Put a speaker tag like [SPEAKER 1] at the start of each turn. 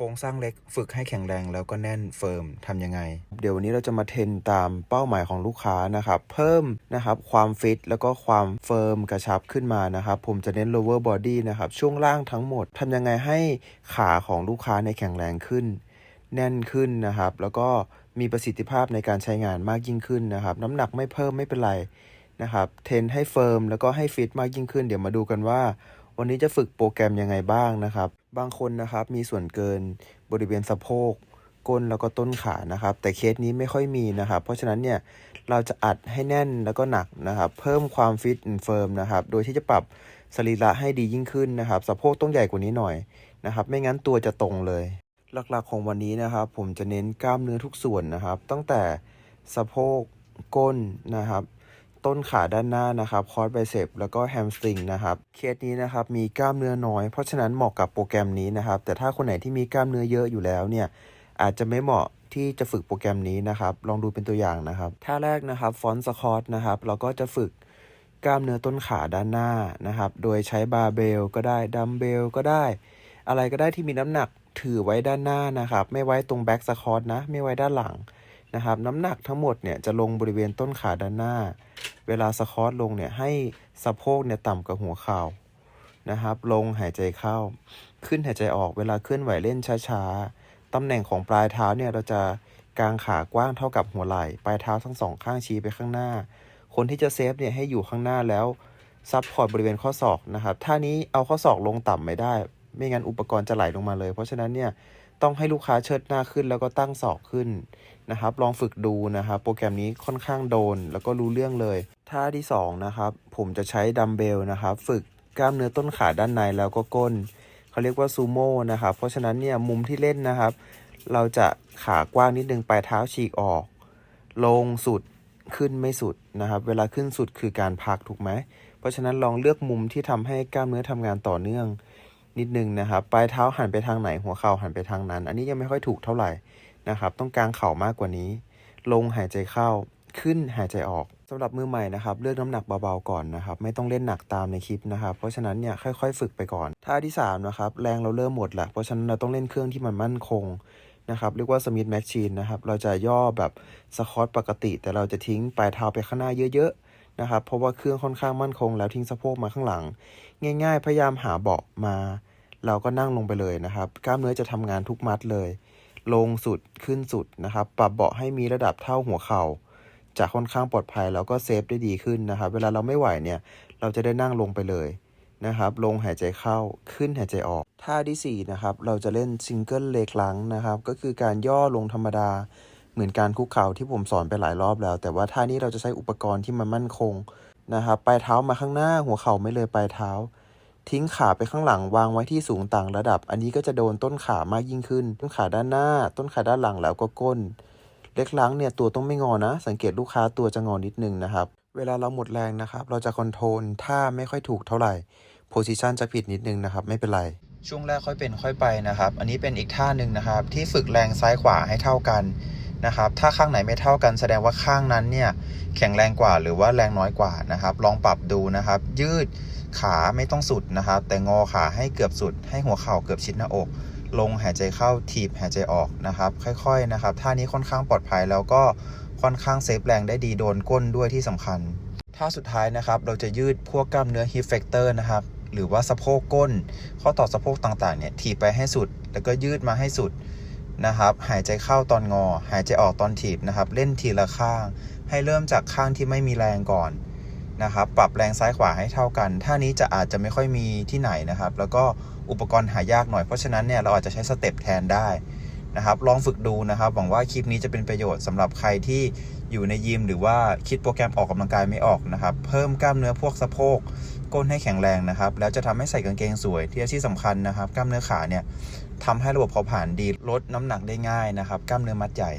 [SPEAKER 1] ครงสร้างเล็กฝึกให้แข็งแรงแล้วก็แน่นเฟิร์มทำยังไง เดี๋ยววันนี้เราจะมาเทรนตามเป้าหมายของลูกค้านะครับ เพิ่มนะครับความฟิตแล้วก็ความเฟิร์มกระชับขึ้นมานะครับ ผมจะเน้น lower body นะครับ ช่วงล่างทั้งหมดทำยังไงให้ขาของลูกค้าในแข็งแรงขึ้น แน่นขึ้นนะครับ แล้วก็มีประสิทธิภาพในการใช้งานมากยิ่งขึ้นนะครับ น้ำหนักไม่เพิ่มไม่เป็นไรนะครับเทรนให้เฟิร์มแล้วก็ให้ฟิตมากยิ่งขึ้น เดี๋ยวมาดูกันว่า วันนี้จะฝึกโปรแกรมยังไงบ้างนะครับ บางคนนะครับมีส่วนเกินบริเวณสะโพกก้นแล้วก็ต้นขานะครับ แต่เคสนี้ไม่ค่อยมีนะครับ เพราะฉะนั้นเนี่ยเราจะอัดให้แน่นแล้วก็หนักนะครับ เพิ่มความฟิตเฟิร์มนะครับ โดยที่จะปรับสรีระให้ดียิ่งขึ้นนะครับสะโพกต้องใหญ่กว่านี้หน่อยนะครับ ไม่งั้นตัวจะตรงเลย หลักๆของวันนี้นะครับ ผมจะเน้นกล้ามเนื้อทุกส่วนนะครับ ตั้งแต่สะโพกก้นนะครับ ต้นขาด้านหน้านะครับคอร์สไบเซปแล้วก็แฮมสตริงนะครับเคสนี้นะครับมีกล้ามเนื้อน้อย เพราะฉะนั้นเหมาะกับโปรแกรมนี้นะครับ แต่ถ้าคนไหนที่มีกล้ามเนื้อเยอะอยู่แล้วเนี่ยอาจจะไม่เหมาะที่จะฝึกโปรแกรมนี้นะครับ ลองดูเป็นตัวอย่างนะครับท่าแรกนะครับฟอนต์สคอตนะครับเราก็จะฝึกกล้ามเนื้อต้นขาด้านหน้านะครับ โดยใช้บาร์เบลก็ได้ดัมเบลก็ได้ อะไรก็ได้ที่มีน้ำหนักถือไว้ด้านหน้านะครับ ไม่ไว้ตรงแบ็กสคอตนะ ไม่ไว้ด้านหลังนะครับ น้ำหนักทั้งหมดเนี่ยจะลงบริเวณต้นขาด้านหน้า เวลาสคอตลงเนี่ยให้สะโพกเนี่ยต่ำกว่าหัวเข่านะครับ ลงหายใจเข้า ขึ้นหายใจออกเวลาเคลื่อนไหวเล่นช้าๆตำแหน่งของปลายเท้าเนี่ยเราจะกางขากว้างเท่ากับหัวไหล่ปลายเท้าทั้งสองข้างชี้ไปข้างหน้า คนที่จะเซฟเนี่ยให้อยู่ข้างหน้าแล้วซับพอร์ตบริเวณข้อศอกนะครับท่านี้เอาข้อศอกลงต่ำไม่ได้ ไม่งั้นอุปกรณ์จะไหลลงมาเลย เพราะฉะนั้นเนี่ย ต้องให้ลูกค้าเชิดหน้าขึ้นแล้วก็ตั้งศอกขึ้นนะครับ ลองฝึกดูนะครับ โปรแกรมนี้ค่อนข้างโดน แล้วก็รู้เรื่องเลยท่าที่สองนะครับผมจะใช้ดัมเบลนะครับ ฝึกกล้ามเนื้อต้นขาด้านในแล้วก็ก้นเขาเรียกว่าซูโม่นะครับ เพราะฉะนั้นเนี่ยมุมที่เล่นนะครับ เราจะขากว้างนิดนึงปลายเท้าฉีกออก ลงสุดขึ้นไม่สุดนะครับ เวลาขึ้นสุดคือการพักถูกไหม เพราะฉะนั้นลองเลือกมุมที่ทำให้กล้ามเนื้อทำงานต่อเนื่อง นิดนึงนะครับปลายเท้าหันไปทางไหนหัวเข่าหันไปทางนั้น อันนี้ยังไม่ค่อยถูกเท่าไหร่นะครับต้องกางเข่ามากกว่านี้ ลงหายใจเข้าขึ้นหายใจออกสำหรับมือใหม่นะครับเลือกน้ำหนักเบาๆก่อนนะครับไม่ต้องเล่นหนักตามในคลิปนะครับเพราะฉะนั้นเนี่ยค่อยๆ ฝึกไปก่อนท่าที่สามนะครับแรงเราเริ่มหมดล้วเพราะฉะนั้นเราต้องเล่นเครื่องที่มันมั่นคงนะครับเรียกว่าสมิธแมชชีนนะครับเราจะย่อแบบสคอตปกติ แต่เราจะทิ้งปลายเท้าไปข้างหน้าเยอะๆนะครับเพราะว่าเครื่องค่อนข้างมั่นคง แล้วทิ้งสะโพกมาข้างหลัง ง่าย ๆ พยายามหาเบาะมา เราก็นั่งลงไปเลยนะครับ กล้ามเนื้อจะทำงานทุกมัดเลย ลงสุดขึ้นสุดนะครับ ปรับเบาะให้มีระดับเท่าหัวเข่าจะค่อนข้างปลอดภัยแล้วก็เซฟได้ดีขึ้นนะครับ เวลาเราไม่ไหวเนี่ยเราจะได้นั่งลงไปเลยนะครับ ลงหายใจเข้าขึ้นหายใจออก ท่าที่สี่นะครับ เราจะเล่นซิงเกิลเลกลังนะครับ ก็คือการย่อลงธรรมดา เหมือนการคุกเข่าที่ผมสอนไปหลายรอบแล้ว แต่ว่าท่านี้เราจะใช้อุปกรณ์ที่มันมั่นคงนะครับ ปลายเท้ามาข้างหน้าหัวเข่าไม่เลยปลายเท้า ทิ้งขาไปข้างหลังวางไว้ที่สูงต่างระดับ อันนี้ก็จะโดนต้นขามากยิ่งขึ้น ต้นขาด้านหน้า ต้นขาด้านหลังแล้วก็ก้น เล็กล้างเนี่ยตัวต้องไม่งอนะ สังเกตลูกค้าตัวจะงอนิดนึงนะครับ เวลาเราหมดแรงนะครับ เราจะคอนโทรลท่าไม่ค่อยถูกเท่าไหร่โพซิชันจะผิดนิดนึงนะครับ ไม่เป็นไร ช่วงแรกค่อยเป็นค่อยไปนะครับ อันนี้เป็นอีกท่าหนึ่งนะครับ ที่ฝึกแรงซ้ายขวาให้เท่ากันนะครับ ถ้าข้างไหนไม่เท่ากันแสดงว่าข้างนั้นเนี่ยแข็งแรงกว่าหรือว่าแรงน้อยกว่านะครับ ลองปรับดูนะครับ ยืด ขาไม่ต้องสุดนะครับ แต่งอขาให้เกือบสุด ให้หัวเข่าเกือบชิดหน้าอก ลงหายใจเข้าถีบหายใจออกนะครับ ค่อยๆนะครับท่านี้ค่อนข้างปลอดภัยแล้วก็ค่อนข้างเซฟแรงได้ดีโดนก้นด้วยที่สำคัญท่าสุดท้ายนะครับ เราจะยืดพวกกล้ามเนื้อ hip flexor นะครับหรือว่าสะโพกก้น ข้อต่อสะโพกต่างๆเนี่ยถีบไปให้สุด แล้วก็ยืดมาให้สุดนะครับ หายใจเข้าตอนงอ หายใจออกตอนถีบนะครับ เล่นทีละข้าง ให้เริ่มจากข้างที่ไม่มีแรงก่อน นะครับปรับแรงซ้ายขวาให้เท่ากันท่านี้จะอาจจะไม่ค่อยมีที่ไหนนะครับ แล้วก็อุปกรณ์หายากหน่อยเพราะฉะนั้นเนี่ยเราอาจจะใช้สเต็ปแทนได้นะครับ ลองฝึกดูนะครับหวังว่าคลิปนี้จะเป็นประโยชน์สำหรับใครที่อยู่ในยิมหรือว่าคิดโปรแกรมออกกำลังกายไม่ออกนะครับ เพิ่มกล้ามเนื้อพวกสะโพกก้นให้แข็งแรงนะครับ แล้วจะทำให้ใส่กางเกงสวยที่ที่สำคัญนะครับ กล้ามเนื้อขาเนี่ยทำให้ระบบเผาผลาญดีลดน้ำหนักได้ง่ายนะครับ กล้ามเนื้อมัดใหญ่